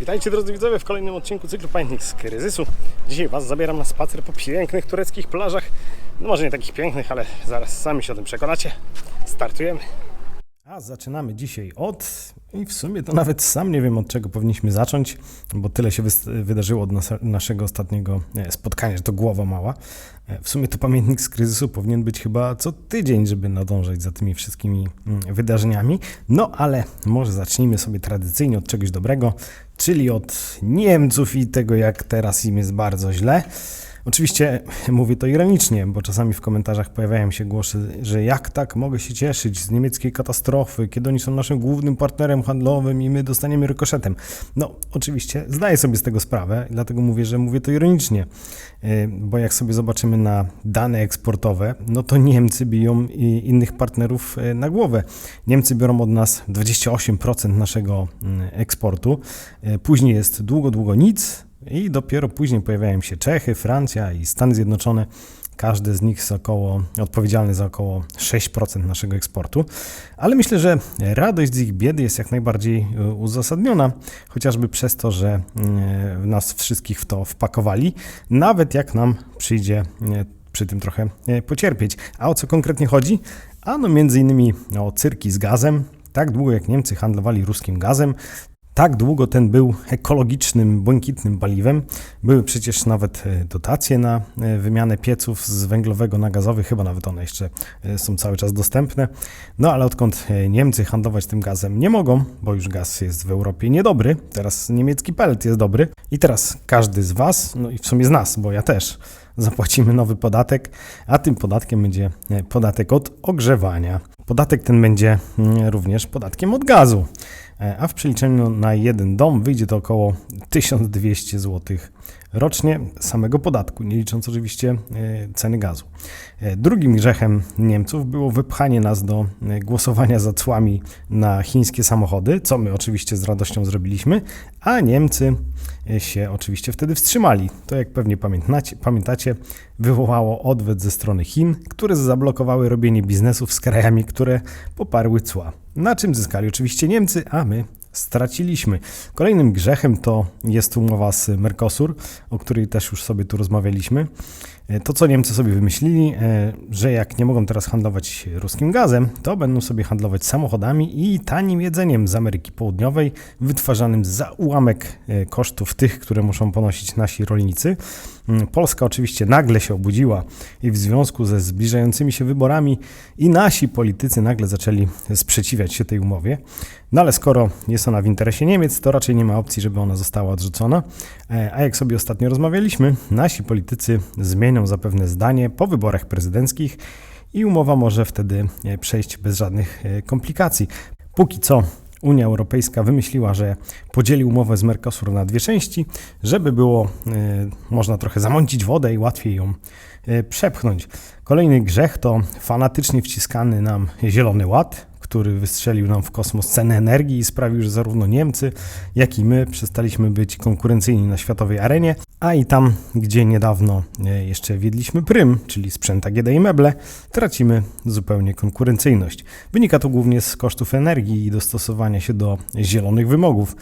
Witajcie drodzy widzowie w kolejnym odcinku cyklu Pamiętnik z kryzysu. Dzisiaj Was zabieram na spacer po pięknych tureckich plażach. No może nie takich pięknych, ale zaraz sami się o tym przekonacie. Startujemy. A zaczynamy dzisiaj od, i w sumie to nawet sam nie wiem od czego powinniśmy zacząć, bo tyle się wydarzyło od nas- naszego ostatniego e, spotkania, że to głowa mała. E, W sumie to pamiętnik z kryzysu powinien być chyba co tydzień, żeby nadążać za tymi wszystkimi mm, wydarzeniami. No ale może zacznijmy sobie tradycyjnie od czegoś dobrego, czyli od Niemców i tego, jak teraz im jest bardzo źle. Oczywiście mówię to ironicznie, bo czasami w komentarzach pojawiają się głosy, że jak tak mogę się cieszyć z niemieckiej katastrofy, kiedy oni są naszym głównym partnerem handlowym i my dostaniemy rykoszetem. No, oczywiście zdaję sobie z tego sprawę, dlatego mówię, że mówię to ironicznie, Yy, bo jak sobie zobaczymy na dane eksportowe, no to Niemcy biją innych partnerów yy, na głowę. Niemcy biorą od nas 28% naszego mm, eksportu, Yy, później jest długo, długo nic, i dopiero później pojawiają się Czechy, Francja i Stany Zjednoczone. Każdy z nich jest około, odpowiedzialny za około 6% naszego eksportu. Ale myślę, że radość z ich biedy jest jak najbardziej e, uzasadniona, chociażby przez to, że e, nas wszystkich w to wpakowali, nawet jak nam przyjdzie e, przy tym trochę e, pocierpieć. A o co konkretnie chodzi? Ano między innymi o cyrki z gazem. Tak długo jak Niemcy handlowali ruskim gazem, tak długo ten był ekologicznym, błękitnym paliwem. Były przecież nawet e, dotacje na e, wymianę pieców z węglowego na gazowy, chyba nawet one jeszcze e, są cały czas dostępne. No ale odkąd Niemcy handlować tym gazem nie mogą, bo już gaz jest w Europie niedobry, teraz niemiecki pellet jest dobry i teraz każdy z Was, no i w sumie z nas, bo ja też, zapłacimy nowy podatek, a tym podatkiem będzie podatek od ogrzewania. Podatek ten będzie mm, również podatkiem od gazu, a w przeliczeniu na jeden dom wyjdzie to około 1200 zł rocznie samego podatku, nie licząc oczywiście e, ceny gazu. E, Drugim grzechem Niemców było wypchanie nas do e, głosowania za cłami na chińskie samochody, co my oczywiście z radością zrobiliśmy, a Niemcy e, się oczywiście wtedy wstrzymali. To jak pewnie pamiętacie wywołało odwet ze strony Chin, które zablokowały robienie biznesów z krajami, które poparły cła. Na czym zyskali oczywiście Niemcy, a my straciliśmy. Kolejnym grzechem to jest umowa z Mercosur, o której też już sobie tu rozmawialiśmy. E, To, co Niemcy sobie wymyślili, e, że jak nie mogą teraz handlować ruskim gazem, to będą sobie handlować samochodami i tanim jedzeniem z Ameryki Południowej, wytwarzanym za ułamek e, kosztów tych, które muszą ponosić nasi rolnicy. Mm, Polska oczywiście nagle się obudziła i w związku ze zbliżającymi się wyborami i nasi politycy nagle zaczęli sprzeciwiać się tej umowie. No ale skoro jest ona w interesie Niemiec, to raczej nie ma opcji, żeby ona została odrzucona. A jak sobie ostatnio rozmawialiśmy, nasi politycy zmienią zapewne zdanie po wyborach prezydenckich i umowa może wtedy e, przejść bez żadnych e, komplikacji. Póki co Unia Europejska wymyśliła, że podzieli umowę z Mercosur na dwie części, żeby było e, można trochę zamącić wodę i łatwiej ją przepchnąć. Kolejny grzech to fanatycznie wciskany nam Zielony Ład, który wystrzelił nam w kosmos cenę energii i sprawił, że zarówno Niemcy, jak i my przestaliśmy być konkurencyjni na światowej arenie, a i tam, gdzie niedawno e, jeszcze wiedliśmy prym, czyli sprzęt AGD i meble, tracimy zupełnie konkurencyjność. Wynika to głównie z kosztów energii i dostosowania się do zielonych wymogów.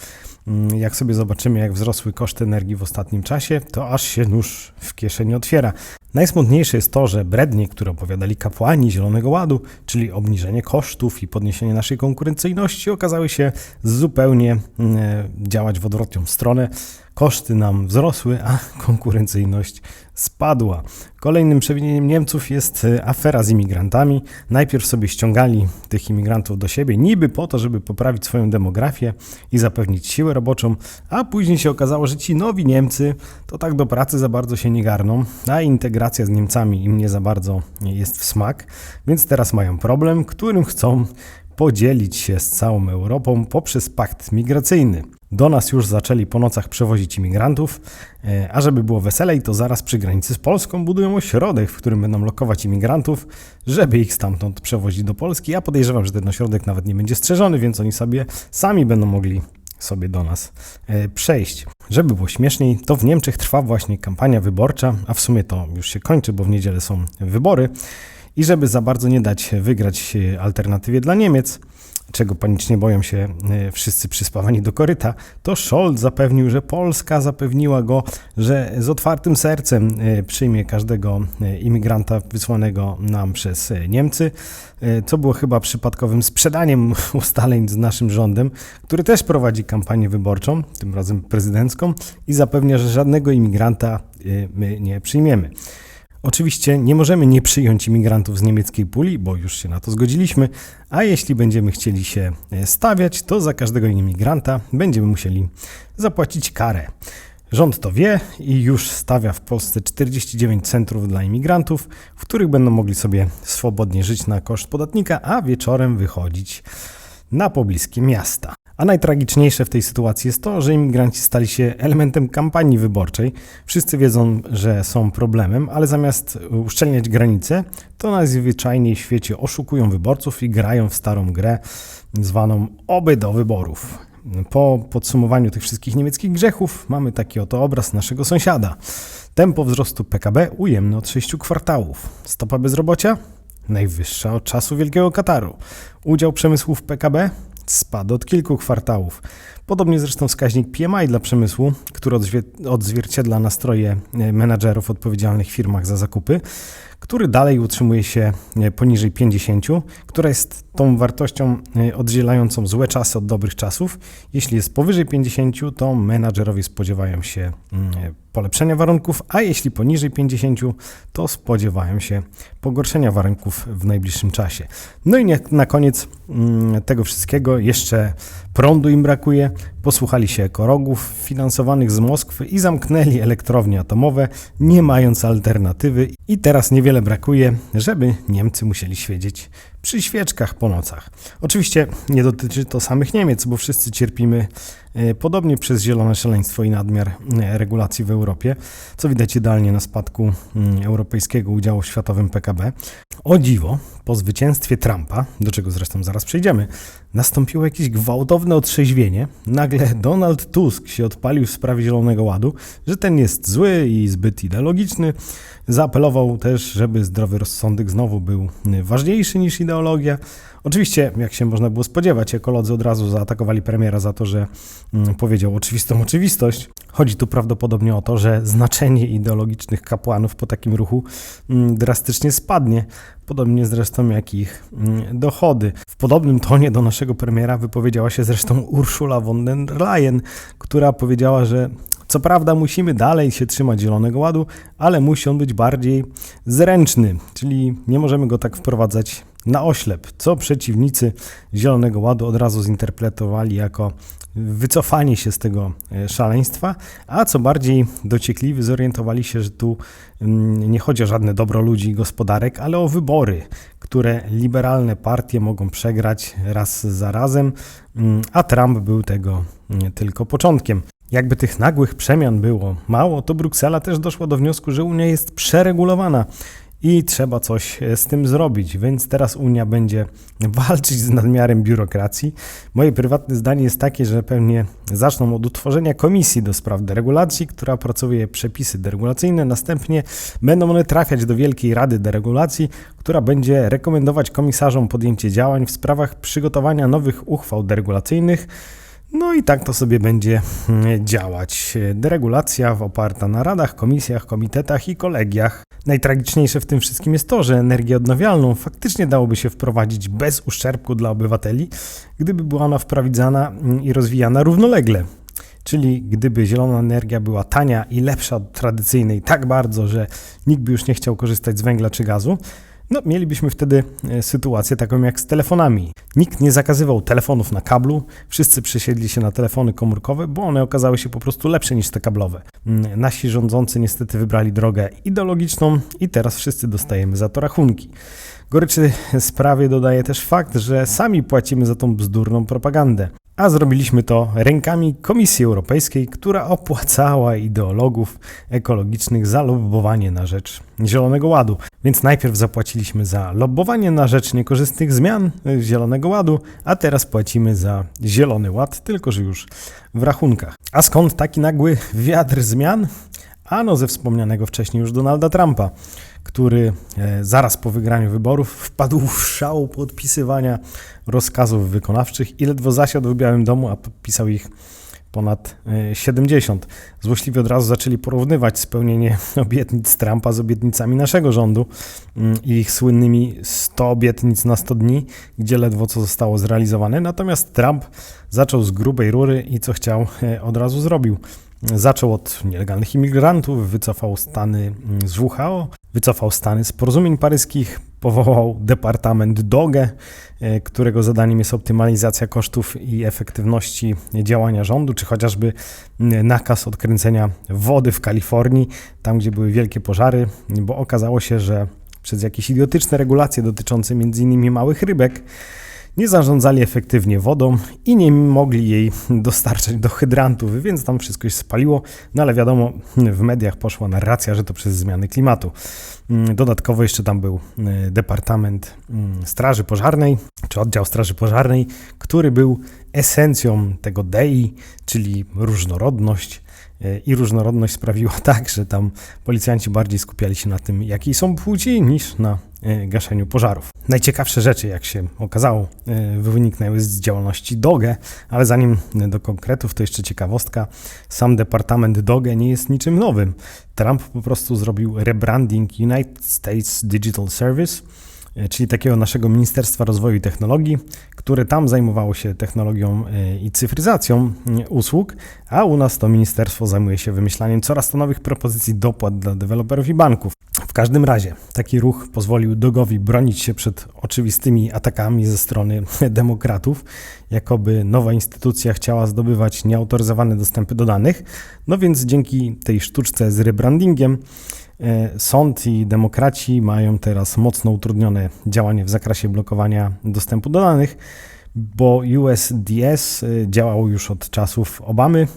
Mm, Jak sobie zobaczymy, jak wzrosły koszty energii w ostatnim czasie, to aż się nóż w kieszeni otwiera. Najsmutniejsze jest to, że brednie, które opowiadali kapłani Zielonego Ładu, czyli obniżenie kosztów i podniesienie naszej konkurencyjności, okazały się zupełnie mm, e, działać w odwrotną stronę. Koszty nam wzrosły, a konkurencyjność spadła. Kolejnym przewinieniem Niemców jest e, afera z imigrantami. Najpierw sobie ściągali tych imigrantów do siebie, niby po to, żeby poprawić swoją demografię i zapewnić siłę roboczą, a później się okazało, że ci nowi Niemcy to tak do pracy za bardzo się nie garną, a integracja z Niemcami im nie za bardzo jest w smak, więc teraz mają problem, którym chcą podzielić się z całą Europą poprzez pakt migracyjny. Do nas już zaczęli po nocach przewozić imigrantów, e, a żeby było weselej, to zaraz przy granicy z Polską budują ośrodek, w którym będą lokować imigrantów, żeby ich stamtąd przewozić do Polski. Ja podejrzewam, że ten ośrodek nawet nie będzie strzeżony, więc oni sobie sami będą mogli sobie do nas e, przejść. Żeby było śmieszniej, to w Niemczech trwa właśnie kampania wyborcza, a w sumie to już się kończy, bo w niedzielę są wybory. I żeby za bardzo nie dać wygrać alternatywie dla Niemiec, czego panicznie boją się e, wszyscy przyspawani do koryta, to Scholz zapewnił, że Polska zapewniła go, że z otwartym sercem e, przyjmie każdego e, imigranta wysłanego nam przez Niemcy, co było chyba przypadkowym sprzedaniem ustaleń z naszym rządem, który też prowadzi kampanię wyborczą, tym razem prezydencką, i zapewnia, że żadnego imigranta my nie przyjmiemy. Oczywiście nie możemy nie przyjąć imigrantów z niemieckiej puli, bo już się na to zgodziliśmy, a jeśli będziemy chcieli się e, stawiać, to za każdego imigranta będziemy musieli zapłacić karę. Rząd to wie i już stawia w Polsce 49 centrów dla imigrantów, w których będą mogli sobie swobodnie żyć na koszt podatnika, a wieczorem wychodzić na pobliskie miasta. A najtragiczniejsze w tej sytuacji jest to, że imigranci stali się elementem kampanii wyborczej. Wszyscy wiedzą, że są problemem, ale zamiast uszczelniać granice, to najzwyczajniej w świecie oszukują wyborców i grają w starą grę zwaną oby do wyborów. Po podsumowaniu tych wszystkich niemieckich grzechów mamy taki oto obraz naszego sąsiada. Tempo wzrostu PKB ujemne od 6 kwartałów. Stopa bezrobocia najwyższa od czasu Wielkiego Kataru. Udział przemysłu w PKB spadł od kilku kwartałów. Podobnie zresztą wskaźnik PMI dla przemysłu, który odzwie- odzwierciedla nastroje e, menadżerów odpowiedzialnych w firmach za zakupy, który dalej utrzymuje się e, poniżej 50, która jest tą wartością e, oddzielającą złe czasy od dobrych czasów. Jeśli jest powyżej 50, to menadżerowie spodziewają się mm, polepszenia warunków, a jeśli poniżej 50, to spodziewają się pogorszenia warunków w najbliższym czasie. No i na koniec mm, tego wszystkiego jeszcze prądu im brakuje. Posłuchali się ekorogów finansowanych z Moskwy i zamknęli elektrownie atomowe, nie mając alternatywy. I teraz niewiele brakuje, żeby Niemcy musieli świecić przy świeczkach po nocach. Oczywiście nie dotyczy to samych Niemiec, bo wszyscy cierpimy podobnie przez zielone szaleństwo i nadmiar e, regulacji w Europie, co widać idealnie na spadku mm, europejskiego udziału w światowym PKB. O dziwo, po zwycięstwie Trumpa, do czego zresztą zaraz przejdziemy, nastąpiło jakieś gwałtowne otrzeźwienie. Nagle Donald Tusk się odpalił w sprawie Zielonego Ładu, że ten jest zły i zbyt ideologiczny. Zaapelował też, żeby zdrowy rozsądek znowu był ważniejszy niż ideologia. Oczywiście, jak się można było spodziewać, ekolodzy od razu zaatakowali premiera za to, że mm, powiedział oczywistą oczywistość. Chodzi tu prawdopodobnie o to, że znaczenie ideologicznych kapłanów po takim ruchu mm, drastycznie spadnie, podobnie zresztą jak ich mm, dochody. W podobnym tonie do naszego premiera wypowiedziała się zresztą Ursula von der Leyen, która powiedziała, że co prawda musimy dalej się trzymać Zielonego Ładu, ale musi on być bardziej zręczny, czyli nie możemy go tak wprowadzać na oślep, co przeciwnicy Zielonego Ładu od razu zinterpretowali jako wycofanie się z tego e, szaleństwa, a co bardziej dociekliwi zorientowali się, że tu mm, nie chodzi o żadne dobro ludzi i gospodarek, ale o wybory, które liberalne partie mogą przegrać raz za razem, mm, a Trump był tego mm, tylko początkiem. Jakby tych nagłych przemian było mało, to Bruksela też doszła do wniosku, że Unia jest przeregulowana i trzeba coś z tym zrobić, więc teraz Unia będzie walczyć z nadmiarem biurokracji. Moje prywatne zdanie jest takie, że pewnie zaczną od utworzenia komisji do spraw deregulacji, która opracuje przepisy deregulacyjne, następnie będą one trafiać do Wielkiej Rady Deregulacji, która będzie rekomendować komisarzom podjęcie działań w sprawach przygotowania nowych uchwał deregulacyjnych. No i tak to sobie będzie mm, działać. Deregulacja oparta na radach, komisjach, komitetach i kolegiach. Najtragiczniejsze w tym wszystkim jest to, że energię odnawialną faktycznie dałoby się wprowadzić bez uszczerbku dla obywateli, gdyby była ona wprowadzana mm, i rozwijana równolegle. Czyli gdyby zielona energia była tania i lepsza od tradycyjnej tak bardzo, że nikt by już nie chciał korzystać z węgla czy gazu, no, mielibyśmy wtedy e, sytuację taką jak z telefonami. Nikt nie zakazywał telefonów na kablu, wszyscy przesiedli się na telefony komórkowe, bo one okazały się po prostu lepsze niż te kablowe. Mm, Nasi rządzący niestety wybrali drogę ideologiczną i teraz wszyscy dostajemy za to rachunki. Goryczy sprawie dodaje też fakt, że sami płacimy za tą bzdurną propagandę. A zrobiliśmy to rękami Komisji Europejskiej, która opłacała ideologów ekologicznych za lobbowanie na rzecz Zielonego Ładu. Więc najpierw zapłaciliśmy za lobbowanie na rzecz niekorzystnych zmian Zielonego Ładu, a teraz płacimy za Zielony Ład, tylko że już w rachunkach. A skąd taki nagły wiatr zmian? Ano ze wspomnianego wcześniej już Donalda Trumpa, który e, zaraz po wygraniu wyborów wpadł w szał podpisywania rozkazów wykonawczych i ledwo zasiadł w Białym Domu, a podpisał ich ponad e, 70. Złośliwie od razu zaczęli porównywać spełnienie obietnic Trumpa z obietnicami naszego rządu mm, i ich słynnymi 100 obietnic na 100 dni, gdzie ledwo co zostało zrealizowane. Natomiast Trump zaczął z grubej rury i co chciał, e, od razu zrobił. Zaczął od nielegalnych imigrantów, wycofał Stany mm, z WHO, wycofał Stany z porozumień paryskich, powołał Departament DOGE, e, którego zadaniem jest optymalizacja kosztów i efektywności działania rządu, czy chociażby mm, nakaz odkręcenia wody w Kalifornii, tam gdzie były wielkie pożary, bo okazało się, że przez jakieś idiotyczne regulacje dotyczące m.in. małych rybek, nie zarządzali efektywnie wodą i nie mogli jej dostarczać do hydrantów, więc tam wszystko się spaliło. No ale wiadomo, w mediach poszła narracja, że to przez zmiany klimatu. Mm, Dodatkowo jeszcze tam był y, Departament mm, Straży Pożarnej, czy oddział Straży Pożarnej, który był esencją tego DEI, czyli różnorodność. Y, I różnorodność sprawiła tak, że tam policjanci bardziej skupiali się na tym, jakiej są płci, niż na y, gaszeniu pożarów. Najciekawsze rzeczy, jak się okazało, y, wyniknęły z działalności DOGE, ale zanim do konkretów, to jeszcze ciekawostka. Sam departament DOGE nie jest niczym nowym. Trump po prostu zrobił rebranding United States Digital Service, czyli takiego naszego Ministerstwa Rozwoju i Technologii, które tam zajmowało się technologią y, i cyfryzacją y, usług, a u nas to ministerstwo zajmuje się wymyślaniem coraz to nowych propozycji dopłat dla deweloperów i banków. W każdym razie taki ruch pozwolił Dogowi bronić się przed oczywistymi atakami ze strony demokratów, jakoby nowa instytucja chciała zdobywać nieautoryzowane dostępy do danych. No więc dzięki tej sztuczce z rebrandingiem e, sąd i demokraci mają teraz mocno utrudnione działanie w zakresie blokowania dostępu do danych, bo USDS e, działał już od czasów Obamy,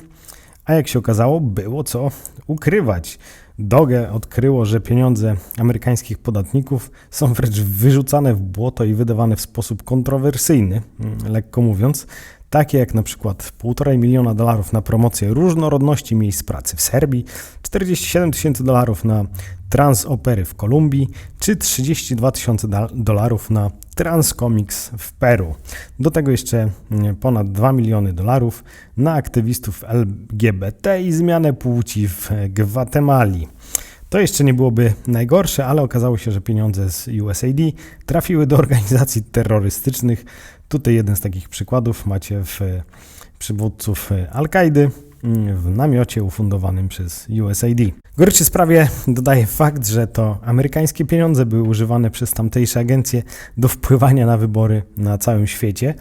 a jak się okazało, było co ukrywać. Doge odkryło, że pieniądze amerykańskich podatników są wręcz wyrzucane w błoto i wydawane w sposób kontrowersyjny, mm, lekko mówiąc, takie jak na przykład 1,5 miliona dolarów na promocję różnorodności miejsc pracy w Serbii, 47 tysięcy dolarów na transopery w Kolumbii, czy 32 tysiące dolarów na Transcomics w Peru. Do tego jeszcze mm, ponad 2 miliony dolarów na aktywistów LGBT i zmianę płci w Gwatemali. To jeszcze nie byłoby najgorsze, ale okazało się, że pieniądze z USAID trafiły do organizacji terrorystycznych. Tutaj jeden z takich przykładów macie w przywódców Al-Kaidy w namiocie ufundowanym przez USAID. Goryczy sprawie dodaje fakt, że to amerykańskie pieniądze były używane przez tamtejsze agencje do wpływania na wybory na całym świecie.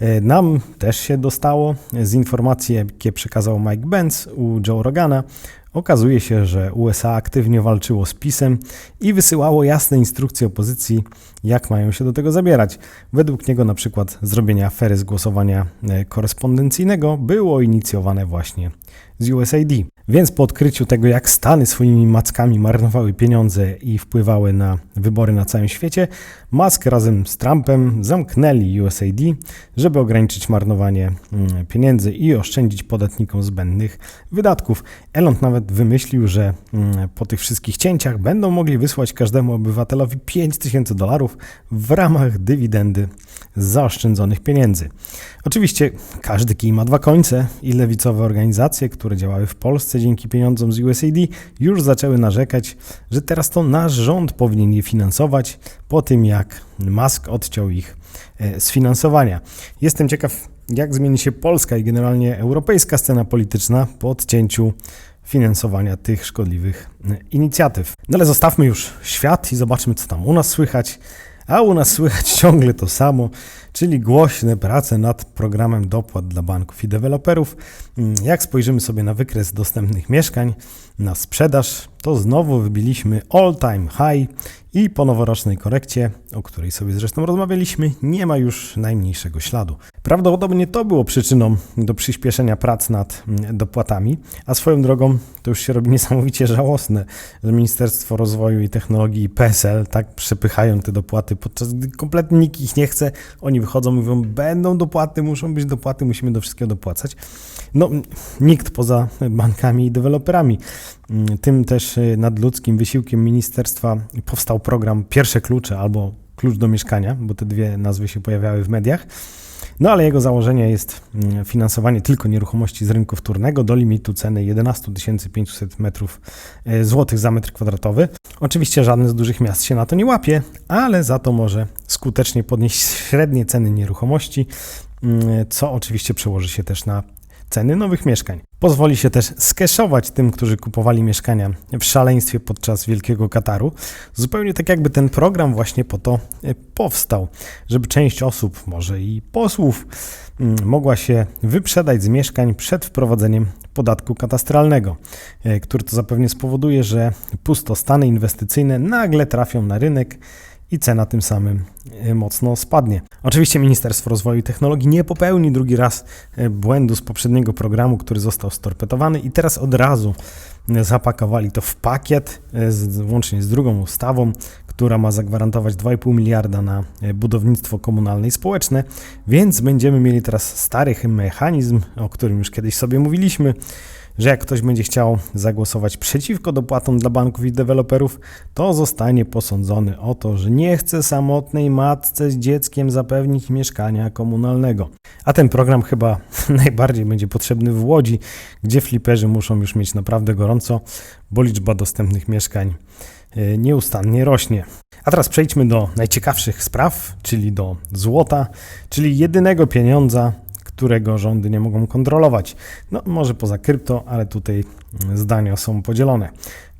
E, Nam też się dostało z informacji, jakie przekazał Mike Benz u Joe Rogana. Okazuje się, że USA aktywnie walczyło z PiSem i wysyłało jasne instrukcje opozycji, jak mają się do tego zabierać. Według niego na przykład zrobienie afery z głosowania e, korespondencyjnego było inicjowane właśnie z USAID. Więc po odkryciu tego, jak Stany swoimi mackami marnowały pieniądze i wpływały na wybory na całym świecie, Musk razem z Trumpem zamknęli USAID, żeby ograniczyć marnowanie mm, pieniędzy i oszczędzić podatnikom zbędnych wydatków. Elon nawet wymyślił, że mm, po tych wszystkich cięciach będą mogli wysłać każdemu obywatelowi 5000 dolarów w ramach dywidendy z zaoszczędzonych pieniędzy. Oczywiście każdy kij ma dwa końce i lewicowe organizacje, które działały w Polsce dzięki pieniądzom z USAID, już zaczęły narzekać, że teraz to nasz rząd powinien je finansować po tym, jak Musk odciął ich e, z finansowania. Jestem ciekaw, jak zmieni się polska i generalnie europejska scena polityczna po odcięciu finansowania tych szkodliwych e, inicjatyw. No ale zostawmy już świat i zobaczmy, co tam u nas słychać. A u nas słychać ciągle to samo, czyli głośne prace nad programem dopłat dla banków i deweloperów. Mm, Jak spojrzymy sobie na wykres dostępnych mieszkań, na sprzedaż, to znowu wybiliśmy all-time high i po noworocznej korekcie, o której sobie zresztą rozmawialiśmy, nie ma już najmniejszego śladu. Prawdopodobnie to było przyczyną do przyspieszenia prac nad mm, dopłatami, a swoją drogą to już się robi niesamowicie żałosne, że Ministerstwo Rozwoju i Technologii i PSL tak przepychają te dopłaty, podczas gdy kompletnie nikt ich nie chce. Oni wychodzą mówią, będą dopłaty, muszą być dopłaty, musimy do wszystkiego dopłacać. No, nikt poza bankami i deweloperami. Tym też y, nadludzkim wysiłkiem ministerstwa powstał program Pierwsze Klucze albo Klucz do Mieszkania, bo te dwie nazwy się pojawiały w mediach. No ale jego założenie jest mm, finansowanie tylko nieruchomości z rynku wtórnego do limitu ceny 11 500 metrów e, złotych za metr kwadratowy. Oczywiście żadne z dużych miast się na to nie łapie, ale za to może skutecznie podnieść średnie ceny nieruchomości, mm, co oczywiście przełoży się też na ceny nowych mieszkań. Pozwoli się też skeszować tym, którzy kupowali mieszkania w szaleństwie podczas Wielkiego Kataru. Zupełnie tak jakby ten program właśnie po to e, powstał, żeby część osób, może i posłów, mm, mogła się wyprzedać z mieszkań przed wprowadzeniem podatku katastralnego, e, który to zapewne spowoduje, że pustostany inwestycyjne nagle trafią na rynek i cena tym samym e, mocno spadnie. Oczywiście Ministerstwo Rozwoju i Technologii nie popełni drugi raz e, błędu z poprzedniego programu, który został storpetowany i teraz od razu e, zapakowali to w pakiet, z, łącznie z drugą ustawą, która ma zagwarantować 2,5 miliarda na budownictwo komunalne i społeczne, więc będziemy mieli teraz stary mechanizm, o którym już kiedyś sobie mówiliśmy, że jak ktoś będzie chciał zagłosować przeciwko dopłatom dla banków i deweloperów, to zostanie posądzony o to, że nie chce samotnej matce z dzieckiem zapewnić mieszkania komunalnego. A ten program chyba najbardziej będzie potrzebny w Łodzi, gdzie fliperzy muszą już mieć naprawdę gorąco, bo liczba dostępnych mieszkań e, nieustannie rośnie. A teraz przejdźmy do najciekawszych spraw, czyli do złota, czyli jedynego pieniądza, którego rządy nie mogą kontrolować. No, może poza krypto, ale tutaj zdania są podzielone.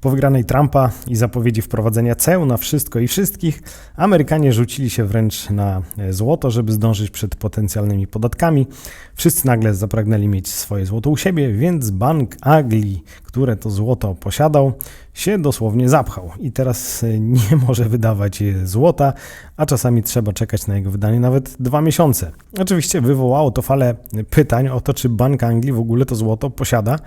Po wygranej Trumpa i zapowiedzi wprowadzenia ceł na wszystko i wszystkich, Amerykanie rzucili się wręcz na e, złoto, żeby zdążyć przed potencjalnymi podatkami. Wszyscy nagle zapragnęli mieć swoje złoto u siebie, więc Bank Anglii, które to złoto posiadał, się dosłownie zapchał i teraz e, nie może wydawać złota, a czasami trzeba czekać na jego wydanie nawet dwa miesiące. Oczywiście wywołało to falę pytań o to, czy Bank Anglii w ogóle to złoto posiada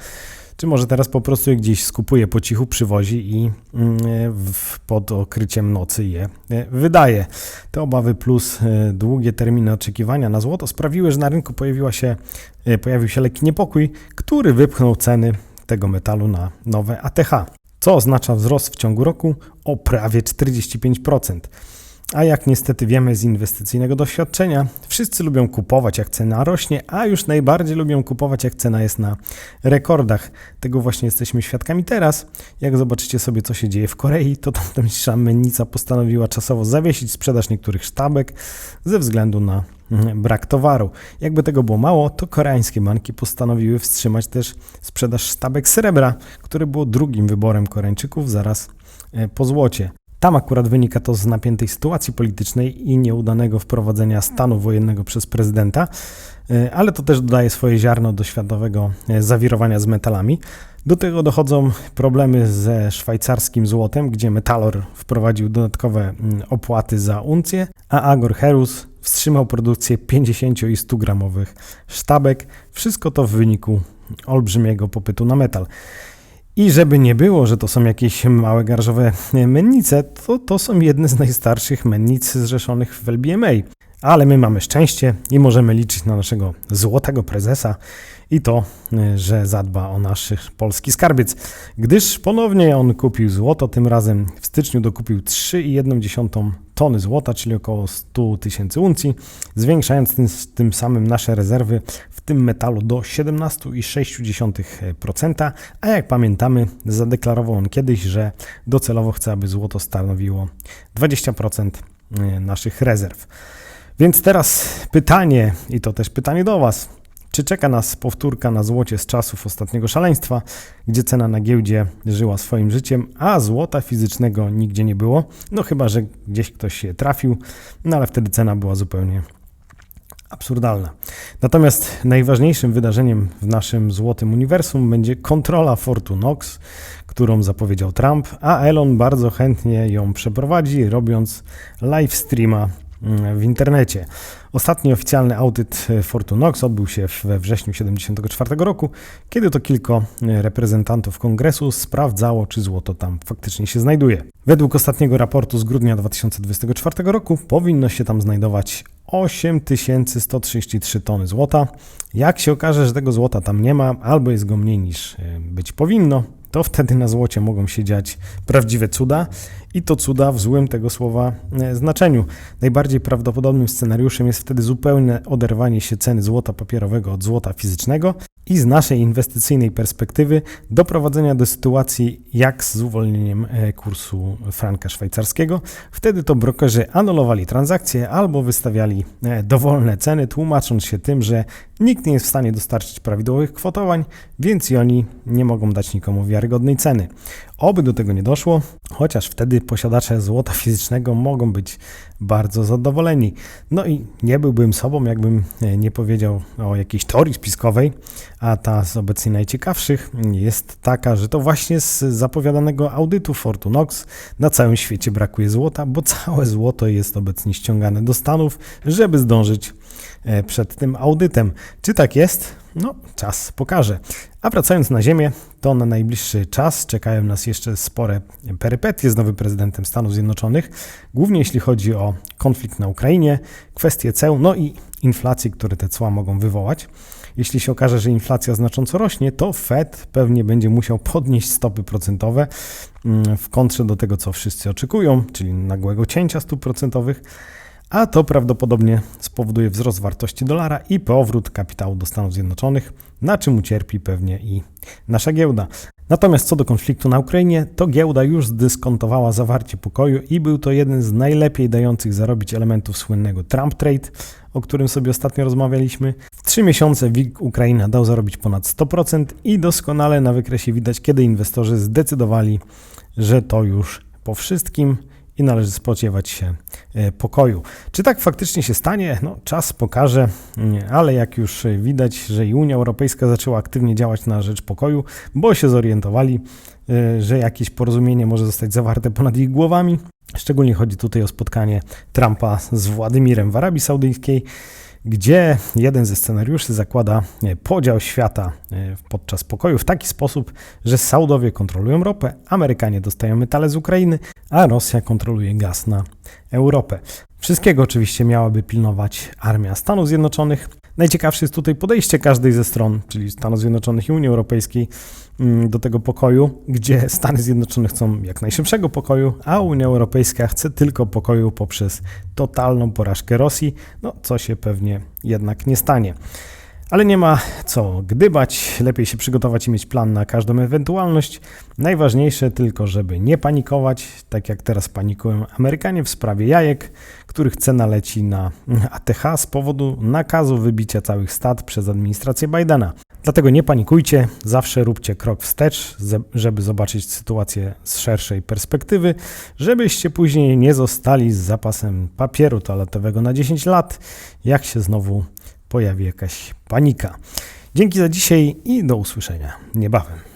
czy może teraz po prostu je gdzieś skupuje po cichu, przywozi i mm, pod okryciem nocy je e, wydaje. Te obawy plus e, długie terminy oczekiwania na złoto sprawiły, że na rynku pojawiła się, e, pojawił się lekki niepokój, który wypchnął ceny tego metalu na nowe ATH, co oznacza wzrost w ciągu roku o prawie 45%. A jak niestety wiemy z inwestycyjnego doświadczenia, wszyscy lubią kupować jak cena rośnie, a już najbardziej lubią kupować jak cena jest na rekordach. Tego właśnie jesteśmy świadkami teraz. Jak zobaczycie sobie, co się dzieje w Korei, to tamtejsza mennica postanowiła czasowo zawiesić sprzedaż niektórych sztabek ze względu na mhm, brak towaru. Jakby tego było mało, to koreańskie banki postanowiły wstrzymać też sprzedaż sztabek srebra, które było drugim wyborem Koreańczyków zaraz e, po złocie. Tam akurat wynika to z napiętej sytuacji politycznej i nieudanego wprowadzenia stanu wojennego przez prezydenta, e, ale to też dodaje swoje ziarno do światowego e, zawirowania z metalami. Do tego dochodzą problemy ze szwajcarskim złotem, gdzie Metalor wprowadził dodatkowe mm, opłaty za uncję, a Agor Herus wstrzymał produkcję 50 i 100 gramowych sztabek. Wszystko to w wyniku olbrzymiego popytu na metal. I żeby nie było, że to są jakieś małe garżowe mennice, to to są jedne z najstarszych mennic zrzeszonych w LBMA. Ale my mamy szczęście i możemy liczyć na naszego złotego prezesa i to, że zadba o nasz polski skarbiec, gdyż ponownie on kupił złoto, tym razem w styczniu dokupił 3,1 tony złota, czyli około 100 tysięcy uncji, zwiększając tym, tym samym nasze rezerwy w tym metalu do 17,6%, a jak pamiętamy, zadeklarował on kiedyś, że docelowo chce, aby złoto stanowiło 20% naszych rezerw. Więc teraz pytanie, i to też pytanie do Was. Czy czeka nas powtórka na złocie z czasów ostatniego szaleństwa, gdzie cena na giełdzie żyła swoim życiem, a złota fizycznego nigdzie nie było? No chyba, że gdzieś ktoś się trafił, no ale wtedy cena była zupełnie absurdalna. Natomiast najważniejszym wydarzeniem w naszym złotym uniwersum będzie kontrola Fortunox, którą zapowiedział Trump, a Elon bardzo chętnie ją przeprowadzi, robiąc live streama w internecie. Ostatni oficjalny audyt Fortunox odbył się we wrześniu 1974 roku, kiedy to kilka reprezentantów kongresu sprawdzało, czy złoto tam faktycznie się znajduje. Według ostatniego raportu z grudnia 2024 roku powinno się tam znajdować 8133 tony złota. Jak się okaże, że tego złota tam nie ma, albo jest go mniej niż być powinno, to wtedy na złocie mogą się dziać prawdziwe cuda i to cuda w złym tego słowa e, znaczeniu. Najbardziej prawdopodobnym scenariuszem jest wtedy zupełne oderwanie się ceny złota papierowego od złota fizycznego i z naszej inwestycyjnej perspektywy doprowadzenia do sytuacji jak z uwolnieniem e, kursu franka szwajcarskiego. Wtedy to brokerzy anulowali transakcje albo wystawiali e, dowolne ceny, tłumacząc się tym, że nikt nie jest w stanie dostarczyć prawidłowych kwotowań, więc i oni nie mogą dać nikomu wiarygodnej ceny. Oby do tego nie doszło, chociaż wtedy posiadacze złota fizycznego mogą być bardzo zadowoleni. No i nie byłbym sobą, jakbym e, nie powiedział o jakiejś teorii spiskowej, a ta z obecnie najciekawszych jest taka, że to właśnie z zapowiadanego audytu Fortunox na całym świecie brakuje złota, bo całe złoto jest obecnie ściągane do Stanów, żeby zdążyć e, przed tym audytem. Czy tak jest? No, czas pokaże. A wracając na Ziemię, to na najbliższy czas czekają nas jeszcze spore perypetie z nowym prezydentem Stanów Zjednoczonych, głównie jeśli chodzi o konflikt na Ukrainie, kwestie ceł, no i inflacji, które te cła mogą wywołać. Jeśli się okaże, że inflacja znacząco rośnie, to Fed pewnie będzie musiał podnieść stopy procentowe mm, w kontrze do tego, co wszyscy oczekują, czyli nagłego cięcia stóp procentowych a to prawdopodobnie spowoduje wzrost wartości dolara i powrót kapitału do Stanów Zjednoczonych, na czym ucierpi pewnie i nasza giełda. Natomiast co do konfliktu na Ukrainie, to giełda już zdyskontowała zawarcie pokoju i był to jeden z najlepiej dających zarobić elementów słynnego Trump Trade, o którym sobie ostatnio rozmawialiśmy. W trzy miesiące WIG Ukraina dał zarobić ponad 100% i doskonale na wykresie widać, kiedy inwestorzy zdecydowali, że to już po wszystkim i należy spodziewać się e, pokoju. Czy tak faktycznie się stanie? No, czas pokaże, ale jak już widać, że i Unia Europejska zaczęła aktywnie działać na rzecz pokoju, bo się zorientowali, e, że jakieś porozumienie może zostać zawarte ponad ich głowami. Szczególnie chodzi tutaj o spotkanie Trumpa z Władimirem w Arabii Saudyjskiej gdzie jeden ze scenariuszy zakłada e, podział świata e, podczas pokoju w taki sposób, że Saudowie kontrolują ropę, Amerykanie dostają metale z Ukrainy, a Rosja kontroluje gaz na Europę. Wszystkiego oczywiście miałaby pilnować armia Stanów Zjednoczonych. Najciekawsze jest tutaj podejście każdej ze stron, czyli Stanów Zjednoczonych i Unii Europejskiej, do tego pokoju, gdzie Stany Zjednoczone chcą jak najszybszego pokoju, a Unia Europejska chce tylko pokoju poprzez totalną porażkę Rosji, no co się pewnie jednak nie stanie. Ale nie ma co gdybać, lepiej się przygotować i mieć plan na każdą ewentualność. Najważniejsze tylko, żeby nie panikować, tak jak teraz panikują Amerykanie w sprawie jajek, których cena leci na ATH z powodu nakazu wybicia całych stad przez administrację Bidena. Dlatego nie panikujcie, zawsze róbcie krok wstecz, żeby zobaczyć sytuację z szerszej perspektywy, żebyście później nie zostali z zapasem papieru toaletowego na 10 lat, jak się znowu pojawi jakaś panika. Dzięki za dzisiaj i do usłyszenia niebawem.